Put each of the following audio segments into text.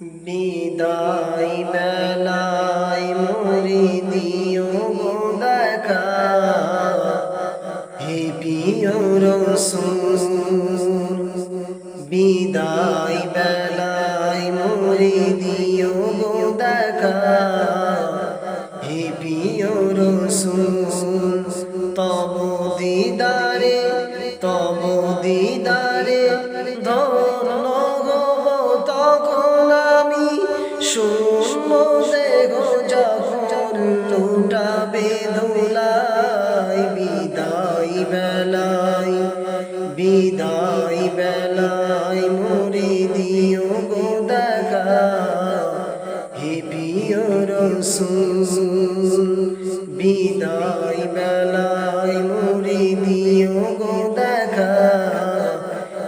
বিদায় বেলায় মরি দিও দেখা। হে প্রিয় রসুল, বিদায় বেলায় মরি দিও দেখা। হে প্রিয় রসুল, তব দিদারে তব দিদারে ধন্য শূন্য দেহ যখন লুটাবে ধুলাই, বিদায় বেলায় বিদায় বেলায় মরে দিও গো দেখা। হে প্রিয় রসুল, বিদায় বেলায় মরে দিও গো দেখা।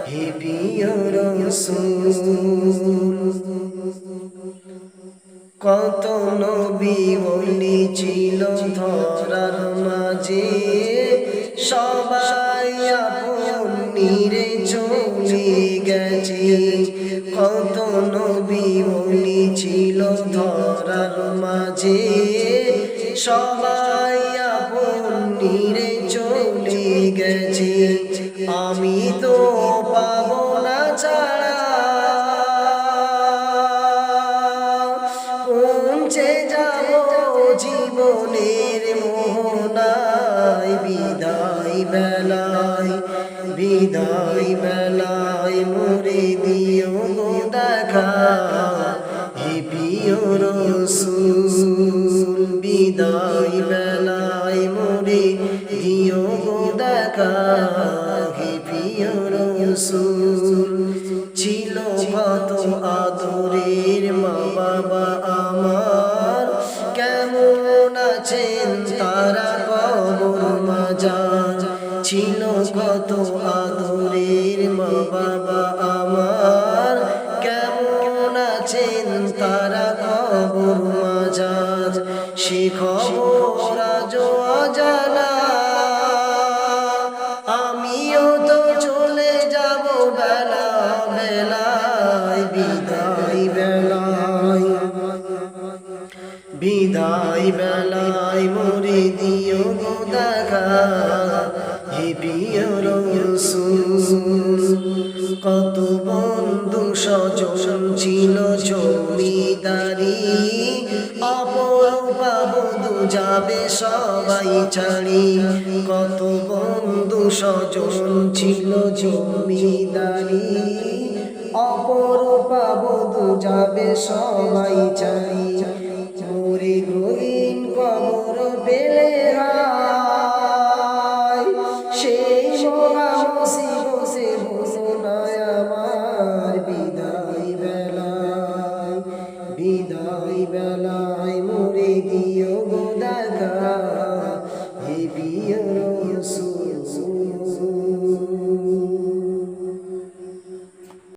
হে প্রিয় রসুল কত নবী বলি ছিল ধরার মাঝে। সবাই আপন নিরে চলে গেছে। কত নবী বলি ছিল ধরার মাঝে। সবাই আপন নিরে চলে গেছে। আমি বিদায় বেলায় বিদায় বেলায় মরে দিও গো দেখা, হে প্রিয় রসুল, বিদায় বেলায় মরে দিও গো দেখা, হে প্রিয় রসুল, ছিল কত আদরের মা বাবা আমার, কেমন আছেন তারা কবর মাজার ছিল কত আদরের মা বাবা আমার। কেমন আছেন তারা কবর মাজার? সে খবর আজ অজানা। আমিও তো চলে যাব বেলা বেলায়, বিদায় বেলায়। বিদায় বেলায় মরে দিও গো দেখা হে প্রিয় রসুল, কত বন্ধু স্বজন ছিল জমিদারি। যাবে সবাই ছাড়ি। কত বন্ধু স্বজন ছিল জমিদারি। অপরূপা বধু যাবে সবাই চাই বিদায় বেলায় মরে দিও গো দেখা হে প্রিয়